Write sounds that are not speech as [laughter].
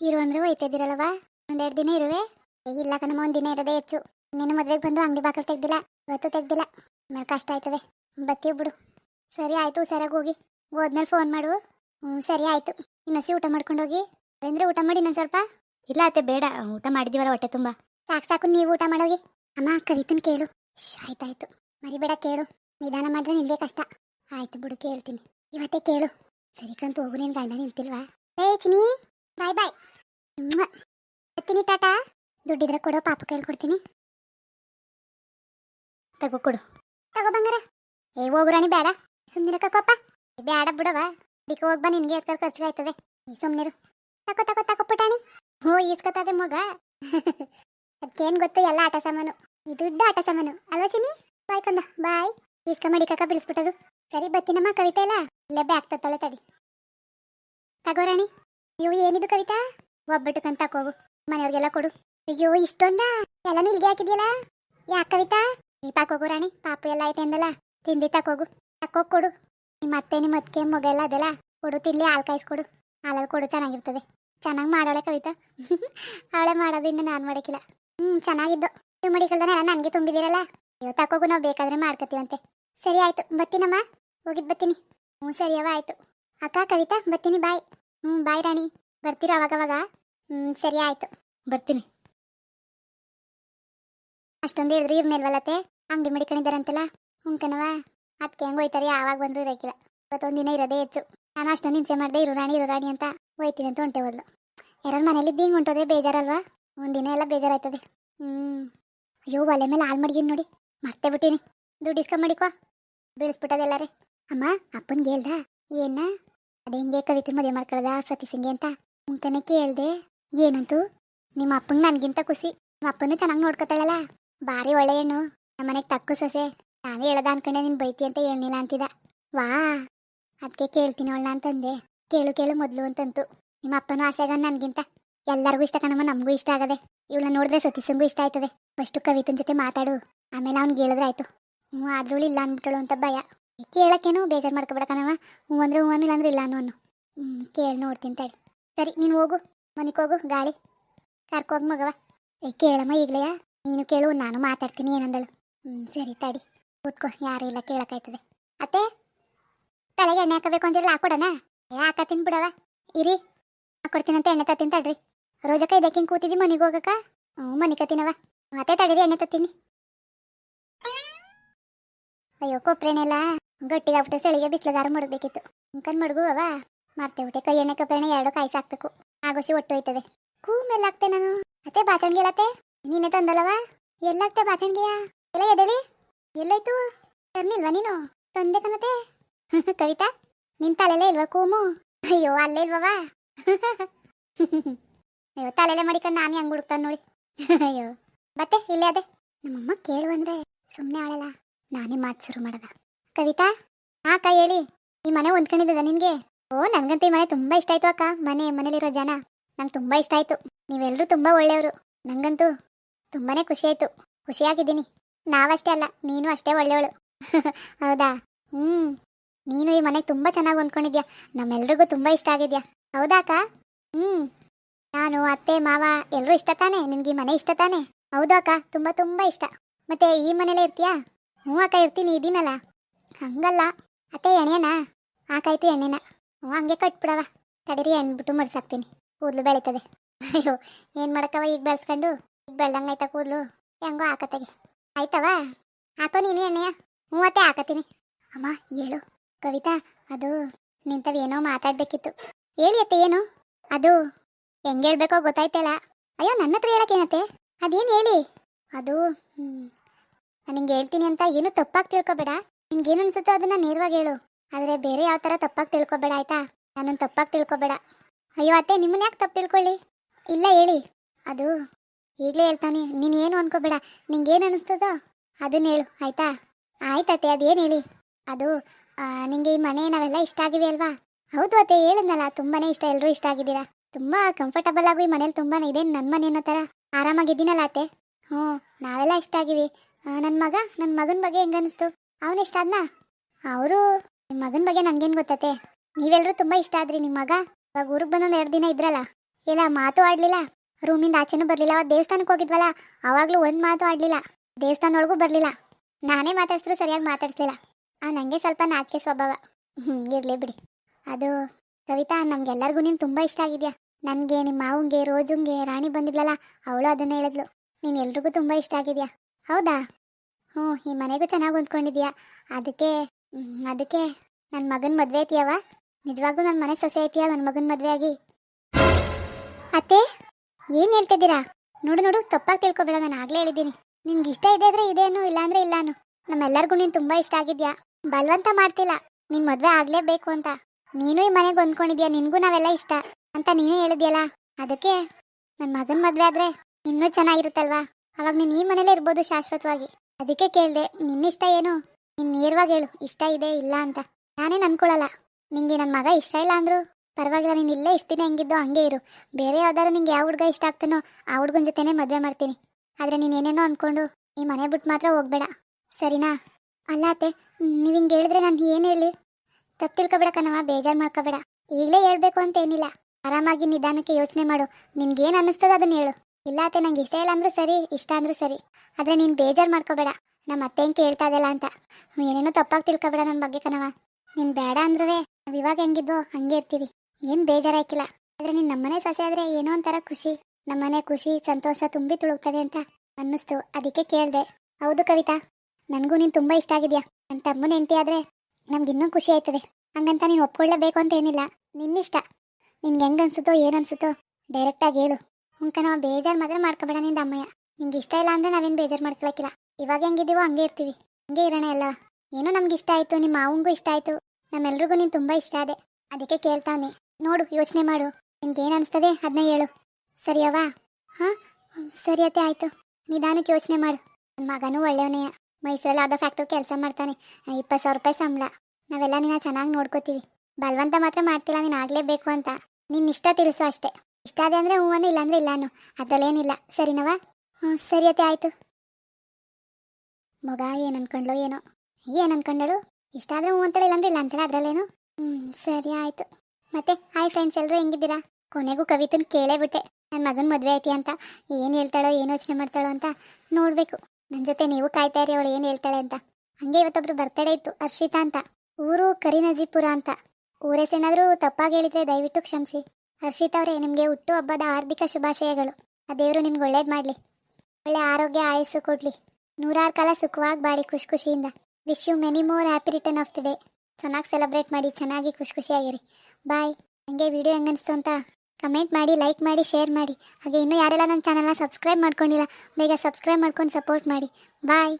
ಇರು ಅಂದ್ರೆ ಹೋಯ್ತಿದ್ದೀರಲ್ವ ಒಂದೆರಡು ದಿನ ಇರುವೆ? ಇಲ್ಲ ಕಣಮ್ಮ, ಒಂದ್ ದಿನ ಇರೋದೇ ಹೆಚ್ಚು. ನಿನ್ನ ಮದ್ವೆಗೆ ಬಂದು ಅಂಗಡಿ ಬಾಕಲ್ ತೆಗ್ದಿಲ್ಲ, ಇವತ್ತು ತೆಗ್ದಿಲ್ಲ. ಆಮೇಲೆ ಕಷ್ಟ ಆಯ್ತದೆ. ಬತ್ತೀವಿ ಬಿಡು. ಸರಿ ಆಯ್ತು, ಹುಷಾರಾಗಿ ಹೋಗಿ. ಹೋದ್ಮೇಲೆ ಫೋನ್ ಮಾಡು. ಹ್ಞೂ ಸರಿ ಆಯ್ತು. ಇನ್ನೊಸಿ ಊಟ ಮಾಡ್ಕೊಂಡು ಹೋಗಿ ಅಂದ್ರೆ ಊಟ ಮಾಡಿ ಇನ್ನೊಂದು ಸ್ವಲ್ಪ? ಇಲ್ಲ ಅತ್ತೆ, ಬೇಡ. ಊಟ ಮಾಡಿದ್ದೀವಲ್ಲ ಹೊಟ್ಟೆ ತುಂಬ. ಸಾಕು ಸಾಕು, ನೀವು ಊಟ ಮಾಡೋಗಿ. ಅಮ್ಮ ಕರಿತೀನಿ ಕೇಳು. ಆಯ್ತಾಯ್ತು. ಮರಿಬೇಡ, ಕೇಳು. ನಿಧಾನ ಮಾಡಿದ್ರೆ ನಿಲ್ಲೇ ಕಷ್ಟ. ಆಯ್ತು ಬಿಡು, ಕೇಳ್ತೀನಿ. ಇವತ್ತೇ ಕೇಳು. ಸರಿ ಕಂತು ಹೋಗು ನಿನ್ ಗಂಡ ನಿಂತಿಲ್ವಾ? ಏ ಚಿನಿ ಬಾಯ್ ಬಾಯ್. ದುಡ್ಡಿದ್ರೆ ಕೊಡೋ, ಪಾಪ ಕೈಲಿ ಕೊಡ್ತೀನಿ. ತಗೋ ಕೊಡು. ತಗೋ ಬಂಗಾರ. ಏ, ಹೋಗು ರಾಣಿ, ಬೇಡ. ಸುಮ್ಮನೆ ಕಕ್ಕಪ್ಪ ಬೇಡ ಬಿಡವ ಡಿಕ ಹೋಗ್ಬಾ ನಿನ್ಗೆ ಎತ್ಕರ್ ಖರ್ಚು ಆಯ್ತದೆ ಈ ಸುಮ್ಮನಿರು ತಕೋ ತಕೋ ತಕೋ ಪುಟಾಣಿ. ಹೋ, ಈಸ್ಕೊತದೆ ಮಗ. [laughs] ಅದಕ್ಕೇನು ಗೊತ್ತು, ಎಲ್ಲ ಆಟ ಸಾಮಾನು. ಈ ದುಡ್ಡು ಆಟ ಸಾಮಾನು. ಅಲ್ವಾ ಚಿನಿ ಬಾಯ್ ಕಂದ. ಬಾಯ್. ಈಸ್ಕ ಮಾಡಿ ಕಕ್ಕ ಬಿಡಿಸ್ಬಿಟ್ಟದು. ಸರಿ ಬತ್ತಿನಮ್ಮ ಕವಿತೆ ಇಲ್ಲ? ಇಲ್ಲೇ ಬ್ಯಾಗ್ ತತ್ತೊಳೆ ತಡಿ. ತಗೋ ರಾಣಿ. ಇವು ಏನಿದು ಕವಿತಾ? ಒಬ್ಬಟ್ಟು ಕಂತಾಕೋಗು ಮನೆಯವ್ರಿಗೆಲ್ಲ ಕೊಡು. ಅಯ್ಯೋ, ಇಷ್ಟೊಂದ? ಎಲ್ಲನೂ ಇಲ್ಲಿಗೆ ಹಾಕಿದ್ಯಲ್ಲ? ಯಾಕೆ ಕವಿತಾ? ನೀ ತಾಕೋಗು ರಾಣಿ, ಪಾಪ ಎಲ್ಲ ಐತೆ ಅಂದಲ್ಲ? ತಿಂಡಿ ತಕೋಗು ತಕೋಗ್ ಕೊಡು. ನಿಮ್ಮ ಅತ್ತೆ ನಿಮ್ಮ ಅತ್ತಿಗೆ ಮಗ ಎಲ್ಲ ಅದೆಲ್ಲ? ಕೊಡು, ತಿನ್ಲಿ, ಹಾಲು ಕಾಯಿಸ್ಕೊಡು. ಹಾಲಲ್ಲಿ ಕೊಡು, ಚೆನ್ನಾಗಿರ್ತದೆ. ಚೆನ್ನಾಗಿ ಮಾಡೋಳೆ ಕವಿತಾ. [laughs] ಅವಳೆ ಮಾಡೋದು ಇನ್ನು ನಾನು ಮಾಡೋಕ್ಕಿಲ್ಲ ಹ್ಞೂ ಚೆನ್ನಾಗಿದ್ದು. ನೀವು ಮಡಿಕಲ್ದಾನೆ ಎಲ್ಲ ನನಗೆ ತುಂಬಿದಿರಲ್ಲ? ಅಯ್ಯೋ ತಕೋಗು ನಾವು ಬೇಕಾದ್ರೆ ಮಾಡ್ಕೊತೀವಂತೆ. ಸರಿ, ಆಯಿತು. ಬತ್ತೀನಮ್ಮ ಹೋಗಿದ್ದು ಬತ್ತೀನಿ ಹ್ಞೂ ಸರಿ, ಅವ ಆಯ್ತು. ಅಕ್ಕ, ಕವಿತಾ, ಬರ್ತೀನಿ, ಬಾಯ್. ಹ್ಞೂ ಬಾಯ್ ರಾಣಿ. ಬರ್ತೀರ ಅವಾಗವಾಗ? ಹ್ಞೂ ಸರಿ, ಆಯಿತು. ಬರ್ತೀನಿ. ಅಷ್ಟೊಂದು ಹೇಳಿದ್ರೆ ಇರ್ನಿಲ್ವಲ್ಲತ್ತೆ ಅಂಗಡಿ ಮಡಿಕೊಂಡಿದ್ದಾರಂತಲ್ಲ ಹ್ಞೂ ಕಣವ ಅದಕ್ಕೆ ಹೆಂಗೆ ಹೋಯ್ತಾರೆ? ಯಾವಾಗ ಬಂದರೂ ಇರೋಕ್ಕಿಲ್ಲ ಇವತ್ತೊಂದು ದಿನ ಇರೋದೇ ಹೆಚ್ಚು. ನಾನು ಅಷ್ಟೊಂದು ಹಿಂಸೆ ಮಾಡಿದೆ, ಇರು ರಾಣಿ ಇರು ರಾಣಿ ಅಂತ ಹೋಯ್ತೀನಿ ಅಂತ ಹೊಂಟೆ ಹೋದ್ಲು. ಯಾರು ಮನೇಲಿದ್ದು ಹಿಂಗೆ ಹೊಂಟೋದೆ ಬೇಜಾರಲ್ವಾ? ಒಂದಿನ ಎಲ್ಲ ಬೇಜಾರಾಯ್ತದೆ. ಹ್ಞೂ ಅಯ್ಯೋ, ಒಲೆ ಮೇಲೆ ಹಾಲು ಮಡಗಿನ್ ನೋಡಿ. ಮರ್ತೇ ಬಿಟ್ಟಿನಿ. ದುಡ್ಡು ಇಸ್ಕೊಂಡ್ ಮಾಡಿಕೋ. ಬೀಳಿಸ್ಬಿಟ್ಟದೆಲ್ಲಾರೆ ಅಮ್ಮ, ಅಪ್ಪನ್ ಹೇಳ್ದ ಏನ? ಅದೇ ಹಿಂಗೆ ಕವಿತೆ ಮದುವೆ ಮಾಡ್ಕೊಳ್ದಾ ಸತಿ ಸಿಂಗೆ ಅಂತ? ಮುಂತಾನೆ ಕೇಳ್ದೆ. ಏನಂತು? ನಿಮ್ಮ ಅಪ್ಪಂಗೆ ನನಗಿಂತ ಖುಷಿ. ನಿಮ್ಮ ಅಪ್ಪನೂ ಚೆನ್ನಾಗಿ ನೋಡ್ಕೊತಾಳಲ್ಲ? ಭಾರಿ ಒಳ್ಳೆ ನಮ್ಮ ಮನೆಗೆ ತಕ್ಕು ಸೊಸೆ. ನಾನು ಹೇಳದ ಅನ್ಕೊಂಡೆ ನೀನು ಬೈತಿ ಅಂತ ಹೇಳಿಲ್ಲ ಅಂತಿದ ವಾ ಅದಕ್ಕೆ ಕೇಳ್ತೀನಿ ಅವಳನ್ನ ಅಂತಂದೆ. ಕೇಳು ಕೇಳು ಮೊದಲು ಅಂತಂತು. ನಿಮ್ಮ ಅಪ್ಪನೂ ಆಸೆಗ ನನಗಿಂತ. ಎಲ್ಲರಿಗೂ ಇಷ್ಟ ಕಣಮ್ಮ, ನಮಗೂ ಇಷ್ಟ ಆಗದೆ. ಇವಳನ್ನ ನೋಡಿದ್ರೆ ಸತೀಸಂಗೂ ಇಷ್ಟ ಆಯ್ತದೆ. ಫಸ್ಟು ಕವಿತನ ಜೊತೆ ಮಾತಾಡು. ಆಮೇಲೆ ಅವ್ನಿಗೆ ಹೇಳಿದ್ರೆ ಆಯ್ತು. ಹ್ಞೂ, ಆದ್ರೂ ಇಲ್ಲ ಅಂದ್ಬಿಟ್ಟಳು ಅಂತ ಭಯ. ಕೇಳಕ್ಕೇನು ಬೇಜಾರು ಮಾಡ್ಕೊಬೇಡ ಹ್ಞೂ ಅಂದ್ರೆ ಹ್ಞೂ ಇಲ್ಲ ಅಂದ್ರೆ ಇಲ್ಲ ಅನ್ನು ಅನ್ನು. ಹ್ಞೂ, ಕೇಳಿ, ನೋಡ್ತೀನಿ ತಡಿ. ಸರಿ, ನೀನು ಹೋಗು. ಮನೆಗೆ ಹೋಗು, ಗಾಳಿ. ಕರ್ಕೋಗಿ ಮಗವ. ಏ, ಕೇಳಮ್ಮ ಈಗ್ಲೆಯಾ ನೀನು ಕೇಳು, ನಾನು ಮಾತಾಡ್ತೀನಿ, ಏನಂದಳು. ಹ್ಞೂ ಸರಿ ತಡಿ. ಕೂತ್ಕೋ, ಯಾರು ಇಲ್ಲ, ಕೇಳಕ್ಕಾಯ್ತದೆ. ಅತ್ತೆ, ತಲೆಗೆ ಎಣ್ಣೆ ಹಾಕಬೇಕು ಅಂದಿರಲ್ಲ ಹಾಕೊಡಣ ಏ ಹಾಕತ್ತೀನಿ ಬಿಡವ. ಇರಿ. ಹಾಕೊಡ್ತೀನಿ ಅಂತ ಎಣ್ಣೆ ತತ್ತೀನಿ ತಡ್ರಿ. ರೋಜಕ್ಕ ಇದಕ್ಕೆ ಹಿಂಗೆ ಕೂತಿದ್ದಿ ಮನೆಗೆ ಹೋಗಕ್ಕ? ಹ್ಞೂ ಮನೆ ಕತ್ತೀನವ. ಮತ್ತೆ ತಡೀರಿ, ಎಣ್ಣೆ ತತ್ತೀನಿ. ಅಯ್ಯೋ, ಕೊಪ್ರೆನೆಲ್ಲ ಗಟ್ಟಿಗಾಗ್ಬಿಟ್ಟು ಸೆಳಿಗೆ ಬಿಸಿಲುಗಾರ ಮಡಗಬೇಕಿತ್ತು. ಅಂಕನ್ ಮಡಗು ಅವ ಮರ್ತೆ ಬಿಟ್ಟೆ, ಕೈ ಎಣ್ಣೆ ಕಪ್ಪೆಣ್ಣೆ ಎರಡು ಕಾಯಿಸಿ ಹಾಕ್ಬೇಕು. ಆಗೋಸಿ ಒಟ್ಟು ಹೋಯ್ತದೆ. ಕೂ ಮೇಲೆ ಹಾಕ್ತೆ ನಾನು. ಅತ್ತೆ ಬಾಚಣಿಗೆ ಎಲ್ಲತ್ತೆ ನೀನೆ ತಂದಲ್ಲವ? ಎಲ್ಲಾಗ್ತೆ ಬಾಚಣಿಗೆಯ ಎಲ್ಲ ಎದಳಿ ಎಲ್ಲೋಯ್ತು? ತರ್ನಿಲ್ವಾ ನೀನು? ತಂದೆ ಕಣತೆ [laughs] ಕವಿತಾ, ನಿನ್ ತಲೆಲೇ ಇಲ್ವಾ ಕೂಮು? ಅಯ್ಯೋ, ಅಲ್ಲೇ ಇಲ್ವಾ [laughs] ಅಯ್ಯೋ ತಲೆಲೆ ಮಾಡಿಕೊಂಡು ನಾನು ಹೆಂಗ್ ಹುಡುಕ್ತಾನ ನೋಡಿ. [laughs] ಅಯ್ಯೋ ಮತ್ತೆ ಇಲ್ಲೇ ಅದೇ. ನಮ್ಮಮ್ಮ ಕೇಳು ಅಂದ್ರೆ ಸುಮ್ಮನೆ ಆಳಲ್ಲ. ನಾನೇ ಮಾತು ಶುರು ಮಾಡದ. ಕವಿತಾ, ಆ ಅಕ್ಕ ಹೇಳಿ, ಈ ಮನೆ ಹೊಂದ್ಕೊಂಡಿದ್ದದ ನಿನ್ಗೆ? ಓ, ನನ್ಗಂತೂ ಈ ಮನೆ ತುಂಬಾ ಇಷ್ಟ ಆಯ್ತು ಅಕ್ಕ. ಮನೆ ಮನೇಲಿರೋ ಜನ ನಂಗೆ ತುಂಬಾ ಇಷ್ಟ ಆಯ್ತು. ನೀವೆಲ್ಲರೂ ತುಂಬಾ ಒಳ್ಳೆಯವರು. ನಂಗಂತೂ ತುಂಬಾನೇ ಖುಷಿ ಆಯ್ತು. ಖುಷಿಯಾಗಿದ್ದೀನಿ. ನಾವಷ್ಟೇ ಅಲ್ಲ, ನೀನು ಅಷ್ಟೇ ಒಳ್ಳೆಯವಳು. [laughs] ಹೌದಾ? ಹ್ಮ್. ನೀನು ಈ ಮನೆಗೆ ತುಂಬಾ ಚೆನ್ನಾಗಿ ಹೊಂದ್ಕೊಂಡಿದ್ಯಾ. ನಮ್ಮೆಲ್ರಿಗೂ ತುಂಬಾ ಇಷ್ಟ ಆಗಿದ್ಯಾ. ಹೌದಾ ಅಕ್ಕ? ಹ್ಮ್. ನಾನು, ಅತ್ತೆ, ಮಾವ ಎಲ್ಲರೂ ಇಷ್ಟ ತಾನೆ? ನಿನ್ಗೆ ಈ ಮನೆ ಇಷ್ಟ ತಾನೆ? ಹೌದು ಅಕ್ಕ, ತುಂಬಾ ತುಂಬಾ ಇಷ್ಟ. ಮತ್ತೆ ಈ ಮನೇಲೇ ಇರ್ತೀಯಾ? ಹ್ಞೂ ಅಕ್ಕ, ಇರ್ತೀನಿ, ಇದೀನಲ್ಲ. ಹಂಗಲ್ಲ. ಅತ್ತೆ ಎಣ್ಣೆನಾ ಹಾಕಾಯ್ತು ಎಣ್ಣೆನ ಹ್ಞೂ, ಹಂಗೆ ಕಟ್ಬಿಡವ ತಡೀರಿ ಎಣ್ಬಿಟ್ಟು ಮಡ್ಸಾಕ್ತೀನಿ. ಕೂದಲು ಬೆಳೀತದೆ. ಅಯ್ಯೋ, ಏನು ಮಾಡಕ್ಕವ ಈಗ ಬೆಳೆಸ್ಕೊಂಡು? ಬೆಳ್ದಂಗೆ ಆಯ್ತಾ ಕೂದಲು? ಹೆಂಗೋ ಹಾಕತ್ತಗೆ ಆಯ್ತವ? ಹಾಕೋ ನೀನು ಎಣ್ಣೆಯ? ಅತ್ತೆ ಹಾಕತ್ತೀನಿ ಅಮ್ಮ, ಹೇಳು. ಕವಿತಾ, ಅದು ನಿಂತವೇನೋ ಮಾತಾಡ್ಬೇಕಿತ್ತು. ಹೇಳಿ ಅತ್ತೆ, ಏನು? ಅದು ಹೆಂಗೆ ಹೇಳ್ಬೇಕೋ ಗೊತ್ತಾಯ್ತಲ್ಲ ಅಯ್ಯೋ, ನನ್ನ ಹತ್ರ ಹೇಳಕ್ಕೇನತ್ತೆ ಅದೇನು ಹೇಳಿ? ಅದು ನಾನು ಹಿಂಗೆ ಹೇಳ್ತೀನಿ ಅಂತ ಏನು ತಪ್ಪಾಗಿ ತಿಳ್ಕೊಬೇಡ. ನಿನ್ಗೇನು ಅನ್ಸುತ್ತೋ ಅದನ್ನ ನೇರವಾಗಿ ಹೇಳು. ಆದರೆ ಬೇರೆ ಯಾವ ಥರ ತಪ್ಪಾಗಿ ತಿಳ್ಕೊಬೇಡ, ಆಯ್ತಾ? ನಾನು ತಪ್ಪಾಗಿ ತಿಳ್ಕೊಬೇಡ. ಅಯ್ಯೋ, ಅತ್ತೆ ನಿಮ್ಮನ್ನ ಯಾಕೆ ತಪ್ಪು ತಿಳ್ಕೊಳ್ಳಿ? ಇಲ್ಲ, ಹೇಳಿ. ಅದು ಈಗಲೇ ಹೇಳ್ತಾನೆ. ನೀನು ಏನು ಅನ್ಕೋಬೇಡ. ನಿಂಗೇನು ಅನಿಸ್ತದೋ ಅದನ್ನ ಹೇಳು, ಆಯ್ತಾ? ಆಯ್ತತ್ತೆ ಅದೇನು ಹೇಳಿ? ಅದು ನಿಂಗೆ ಈ ಮನೆ ನಾವೆಲ್ಲ ಇಷ್ಟ ಆಗಿವೆ ಅಲ್ವಾ? ಹೌದು ಅತ್ತೆ, ಹೇಳಿದ್ನಲ್ಲ, ತುಂಬಾನೇ ಇಷ್ಟ ಎಲ್ಲರೂ ಇಷ್ಟ ಆಗಿದ್ದೀರಾ? ತುಂಬಾ ಕಂಫರ್ಟಬಲ್ ಆಗು ಈ ಮನೇಲಿ ತುಂಬಾನೇ ಇದೆ ನನ್ನ ಮನೆ ಅನ್ನೋ ಥರ. ಆರಾಮಾಗಿದ್ದೀನಲ್ಲ ಅತ್ತೆ? ಹ್ಞೂ, ನಾವೆಲ್ಲ ಇಷ್ಟ ಆಗಿವಿ. ನನ್ನ ಮಗ ನನ್ನ ಮಗನ ಬಗ್ಗೆ ಹೆಂಗನಿಸ್ತು? ಅವನು ಇಷ್ಟ ಆದ್ನಾ? ಅವರು ನಿಮ್ಮ ಮಗನ ಬಗ್ಗೆ ನನಗೇನು ಗೊತ್ತತೆ ನೀವೆಲ್ಲರೂ ತುಂಬ ಇಷ್ಟ ಆದ್ರಿ ನಿಮ್ಮ ಮಗ? ಇವಾಗ ಊರಿಗೆ ಬಂದೊಂದು ಎರಡು ದಿನ ಇದ್ರಲ್ಲ? ಇಲ್ಲ, ಮಾತು ಆಡ್ಲಿಲ್ಲ? ರೂಮಿಂದ ಆಚೆನೂ ಬರಲಿಲ್ಲ ಅವ ದೇವಸ್ಥಾನಕ್ಕೆ ಹೋಗಿದ್ವಲ್ಲ ಆವಾಗಲೂ ಒಂದು ಮಾತು ಆಡಲಿಲ್ಲ. ದೇವಸ್ಥಾನದೊಳಗೂ ಬರಲಿಲ್ಲ. ನಾನೇ ಮಾತಾಡ್ಸಿದ್ರು ಸರಿಯಾಗಿ ಮಾತಾಡಿಸ್ಲಿಲ್ಲ. ಆ ನನಗೆ ಸ್ವಲ್ಪ ನಾಚಿಕೆ ಸ್ವಭಾವ. ಹ್ಞೂ ಇರಲಿ ಬಿಡಿ. ಅದು, ಕವಿತಾ, ನಮ್ಗೆಲ್ಲರಿಗೂ ನೀನು ತುಂಬ ಇಷ್ಟ ಆಗಿದೆಯಾ? ನನಗೆ ನಿಮ್ಮ ಮಾವಂಗೆ, ರೋಜುಂಗೆ, ರಾಣಿ ಬಂದಿದ್ಲಲ್ಲ, ಅವಳು ಅದನ್ನು ಹೇಳಿದ್ಲು. ನೀನು ಎಲ್ರಿಗೂ ತುಂಬ ಇಷ್ಟ ಆಗಿದೆಯಾ? ಹೌದಾ? ಹ್ಞೂ, ಈ ಮನೆಗೂ ಚೆನ್ನಾಗಿ ಹೊಂದ್ಕೊಂಡಿದ್ಯಾ? ಅದಕ್ಕೆ ಅದಕ್ಕೆ ನನ್ನ ಮಗನ ಮದುವೆ ಐತಿಯವ ನಿಜವಾಗ್ಲೂ ನನ್ನ ಮನೆ ಸೊಸೆ ಐತಿಯಾ ನನ್ನ ಮಗನ ಮದುವೆ ಆಗಿ ಅತ್ತೆ? ಏನು ಹೇಳ್ತಿದ್ದೀರಾ? ನೋಡು ನೋಡು, ತಪ್ಪಾಗಿ ತಿಳ್ಕೊಬೇಡ, ನಾನು ಆಗಲೇ ಹೇಳಿದ್ದೀನಿ. ನಿನ್ಗೆ ಇಷ್ಟ ಇದೆ ಅಂದ್ರೆ ಇದೇನು ಇಲ್ಲಾಂದ್ರೆ ಇಲ್ಲಾನು ನಮ್ಮೆಲ್ಲರಿಗೂ ನೀನು ತುಂಬ ಇಷ್ಟ ಆಗಿದ್ಯಾ? ಬಲವಂತ ಮಾಡ್ತಿಲ್ಲ. ನಿನ್ ಮದುವೆ ಆಗಲೇಬೇಕು ಅಂತ. ನೀನು ಈ ಮನೆಗೆ ಹೊಂದ್ಕೊಂಡಿದ್ಯಾ? ನಿನಗೂ ನಾವೆಲ್ಲ ಇಷ್ಟ ಅಂತ ನೀನೇ ಹೇಳಿದ್ಯಲ್ಲ? ಅದಕ್ಕೆ ನನ್ನ ಮಗನ ಮದುವೆ ಆದ್ರೆ ಇನ್ನೂ ಚೆನ್ನಾಗಿರುತ್ತಲ್ವಾ? ಅವಾಗ ನೀನು ಈ ಮನೇಲೆ ಇರ್ಬೋದು ಶಾಶ್ವತವಾಗಿ. ಅದಕ್ಕೆ ಕೇಳಿದೆ ನಿನ್ನಿಷ್ಟ ಏನು? ನೀನು ನೇರವಾಗಿ ಹೇಳು, ಇಷ್ಟ ಇದೆ, ಇಲ್ಲ ಅಂತ. ನಾನೇ ಅನ್ಕೊಳ್ಳಲ್ಲ ನಿಂಗೆ ನನ್ನ ಮಗ ಇಷ್ಟ ಇಲ್ಲ ಅಂದ್ರು? ಪರವಾಗಿಲ್ಲ, ನೀನು ಇಲ್ಲೇ ಇಷ್ಟ ದಿನ ಹೆಂಗಿದ್ದೋ ಹಂಗೆ ಇರು. ಬೇರೆ ಯಾವ್ದಾದ್ರು ನಿಂಗೆ ಯಾವ ಹುಡುಗ ಇಷ್ಟ ಆಗ್ತಾನೋ ಆ ಹುಡುಗನ ಜೊತೆನೇ ಮದುವೆ ಮಾಡ್ತೀನಿ. ಆದರೆ ನೀನು ಏನೇನೋ ಅನ್ಕೊಂಡು ಈ ಮನೆ ಬಿಟ್ಟು ಮಾತ್ರ ಹೋಗ್ಬೇಡ. ಸರಿನಾ? ಅಲ್ಲ ಅತ್ತೆ ನೀವು ಹಿಂಗೆ ಹೇಳಿದ್ರೆ ನಾನು ಏನು ಹೇಳಿ? ತಪ್ಪು ತಿಳ್ಕೊಬೇಡ ಕಣವ ಬೇಜಾರು ಮಾಡ್ಕೋಬೇಡ. ಈಗಲೇ ಹೇಳ್ಬೇಕು ಅಂತ ಏನಿಲ್ಲ. ಆರಾಮಾಗಿ ನಿಧಾನಕ್ಕೆ ಯೋಚನೆ ಮಾಡು. ನಿನ್ಗೇನು ಅನ್ನಿಸ್ತದ ಅದನ್ನು ಹೇಳು. ಇಲ್ಲ ಅತ್ತೆ, ನಂಗೆ ಇಷ್ಟ ಇಲ್ಲ ಅಂದರೂ ಸರಿ, ಇಷ್ಟ ಅಂದರೂ ಸರಿ. ಆದರೆ ನೀನು ಬೇಜಾರು ಮಾಡ್ಕೋಬೇಡ. ನಮ್ಮ ಅತ್ತೆ ಹೆಂಗೆ ಕೇಳ್ತಾ ಇದೆಲ್ಲ ಅಂತ. ಏನೇನೋ ತಪ್ಪಾಗಿ ತಿಳ್ಕೊಬೇಡ ನನ್ನ ಬಗ್ಗೆ ಕಣವ ನೀನು ಬೇಡ ಅಂದ್ರೂ ನಾವು ಇವಾಗ ಹೆಂಗಿದ್ವೋ ಹಂಗೆ ಇರ್ತೀವಿ. ಏನು ಬೇಜಾರಾಯ್ಕಿಲ್ಲ. ಆದರೆ ನೀನು ನಮ್ಮನೆ ಸೊಸೆ ಆದರೆ ಏನೋ ಒಂಥರ ಖುಷಿ. ನಮ್ಮನೆ ಖುಷಿ, ಸಂತೋಷ ತುಂಬಿ ತುಳುಕ್ತದೆ ಅಂತ ಅನ್ನಿಸ್ತು. ಅದಕ್ಕೆ ಕೇಳಿದೆ. ಹೌದು ಕವಿತಾ, ನನಗೂ ನೀನು ತುಂಬ ಇಷ್ಟ ಆಗಿದ್ಯಾ? ನನ್ನ ತಮ್ಮನ ಹೆಂಡತಿ ಆದರೆ ನಮ್ಗಿನ್ನೂ ಖುಷಿ ಆಯ್ತದೆ. ಹಂಗಂತ ನೀನು ಒಪ್ಕೊಳ್ಳೇಬೇಕು ಅಂತ ಏನಿಲ್ಲ. ನಿನ್ನಿಷ್ಟ. ನಿನ್ಗೆ ಹೆಂಗ್ ಅನ್ಸುತ್ತೋ, ಏನು ಅನ್ಸುತ್ತೋ ಡೈರೆಕ್ಟಾಗಿ ಹೇಳು. ಹುಂಕ ನಾವು ಬೇಜಾರು ಮಾತ್ರ ಮಾಡ್ಕೊಬೇಡ ನಿಂದ ಅಮ್ಮಯ್ಯ. ನಿಂಗೆ ಇಷ್ಟ ಇಲ್ಲ ಅಂದರೆ ನಾವೇನು ಬೇಜಾರು ಮಾಡ್ಕೊಳಕ್ಕಿಲ್ಲ. ಇವಾಗ ಹೆಂಗಿದೀವೋ ಹಂಗೆ ಇರ್ತೀವಿ. ಹಂಗೆ ಇರೋಣ ಎಲ್ಲ. ಏನೋ ನಮ್ಗೆ ಇಷ್ಟ ಆಯಿತು ನಿಮ್ಮ ಮಾವಂಗೂ ಇಷ್ಟ ಆಯಿತು. ನಮ್ಮೆಲ್ರಿಗೂ ನೀನು ತುಂಬ ಇಷ್ಟ ಆದೆ. ಅದಕ್ಕೆ ಕೇಳ್ತಾವನೆ ನೋಡು, ಯೋಚನೆ ಮಾಡು. ನಿನ್ಗೆ ಏನು ಅನಿಸ್ತದೆ ಅದನ್ನ ಹೇಳು. ಸರಿಯವಾ ಹಾಂ? ಸರಿ ಅತ್ತೆ, ಆಯಿತು. ನಿಧಾನಕ್ಕೆ ಯೋಚನೆ ಮಾಡು. ನನ್ನ ಮಗನೂ ಒಳ್ಳೆಯವನೇ. ಮೈಸೂರಲ್ಲಿ ಯಾವುದೋ ಫ್ಯಾಕ್ಟ್ರಿ ಕೆಲಸ ಮಾಡ್ತಾನೆ. ಇಪ್ಪತ್ತು ಸಾವಿರ ರೂಪಾಯಿ ಸಂಬಳ. ನಾವೆಲ್ಲ ನಿನ್ನ ಚೆನ್ನಾಗಿ ನೋಡ್ಕೋತೀವಿ. ಬಲವಂತ ಮಾತ್ರ ಮಾಡ್ತಿಲ್ಲ ನೀನು ಆಗಲೇಬೇಕು ಅಂತ. ನಿನ್ನ ಇಷ್ಟ ತಿಳಿಸು ಅಷ್ಟೇ. ಇಷ್ಟ ಅದೇ ಅಂದರೆ ಹೂವನ್ನು ಇಲ್ಲಾಂದ್ರೆ ಇಲ್ಲಾನು. ಅದರಲ್ಲೇನಿಲ್ಲ. ಸರಿನವಾ ಹ್ಞೂ ಸರಿ ಅತ್ತೆ, ಆಯಿತು. ಮಗ ಏನು ಅನ್ಕೊಂಡ್ಲೋ ಏನೋ. ಏನು ಅನ್ಕೊಂಡಳು ಇಷ್ಟ ಆದರೆ ಹ್ಞೂ ಅಂತಾಳೆ ಇಲ್ಲಾಂದ್ರೆ ಇಲ್ಲ ಅಂತೇಳಿ ಅದರಲ್ಲೇನು? ಹ್ಞೂ ಸರಿ, ಆಯಿತು. ಮತ್ತೆ, ಹಾಯ್ ಫ್ರೆಂಡ್ಸ್ ಎಲ್ಲರೂ ಹೆಂಗಿದ್ದೀರಾ? ಕೊನೆಗೂ ಕವಿತನ ಕೇಳೇ ಬಿಟ್ಟೆ. ನನ್ನ ಮಗನ ಮದುವೆ ಐತಿ ಅಂತ, ಏನು ಹೇಳ್ತಾಳೋ, ಏನು ಯೋಚನೆ ಮಾಡ್ತಾಳೋ ಅಂತ ನೋಡಬೇಕು. ನನ್ನ ಜೊತೆ ನೀವು ಕಾಯ್ತಾ ಇರಿ, ಅವಳು ಏನು ಹೇಳ್ತಾಳೆ ಅಂತ. ಹಂಗೆ ಇವತ್ತೊಬ್ರು ಬರ್ತಡೇ ಇತ್ತು, ಹರ್ಷಿತಾ ಅಂತ. ಊರು ಕರಿನಜಿಪುರ ಅಂತ. ಊರ ಏನಾದರೂ ತಪ್ಪಾಗಿ ಹೇಳಿದ್ರೆ ದಯವಿಟ್ಟು ಕ್ಷಮಿಸಿ. ಹರ್ಷಿತಾ ಅವರೇ, ನಿಮಗೆ ಹುಟ್ಟು ಹಬ್ಬದ ಹಾರ್ದಿಕ ಶುಭಾಶಯಗಳು. ಆ ದೇವರು ನಿಮ್ಗೆ ಒಳ್ಳೇದು ಮಾಡಲಿ. ಒಳ್ಳೆ ಆರೋಗ್ಯ, ಆಯಸ್ಸು ಕೊಡಲಿ. ನೂರಾರು ಕಾಲ ಸುಖವಾಗಿ ಬಾಳಿ ಖುಷಿ ಖುಷಿಯಿಂದ. Wish you many more happy return of the day ಚೆನ್ನಾಗಿ ಸೆಲೆಬ್ರೇಟ್ ಮಾಡಿ, ಚೆನ್ನಾಗಿ ಖುಷಿ ಖುಷಿಯಾಗಿರಿ. ಬಾಯ್. ಹಂಗೆ ವಿಡಿಯೋ ಹೆಂಗನಿಸ್ತು ಅಂತ ಕಮೆಂಟ್ ಮಾಡಿ ಲೈಕ್ ಮಾಡಿ ಶೇರ್ ಮಾಡಿ. ಹಾಗೆ ಇನ್ನೂ ಯಾರೆಲ್ಲ ನನ್ನ ಚಾನಲ್ನ ಸಬ್ಸ್ಕ್ರೈಬ್ ಮಾಡ್ಕೊಂಡಿಲ್ಲ, ಬೇಗ ಸಬ್ಸ್ಕ್ರೈಬ್ ಮಾಡ್ಕೊಂಡು ಸಪೋರ್ಟ್ ಮಾಡಿ. ಬಾಯ್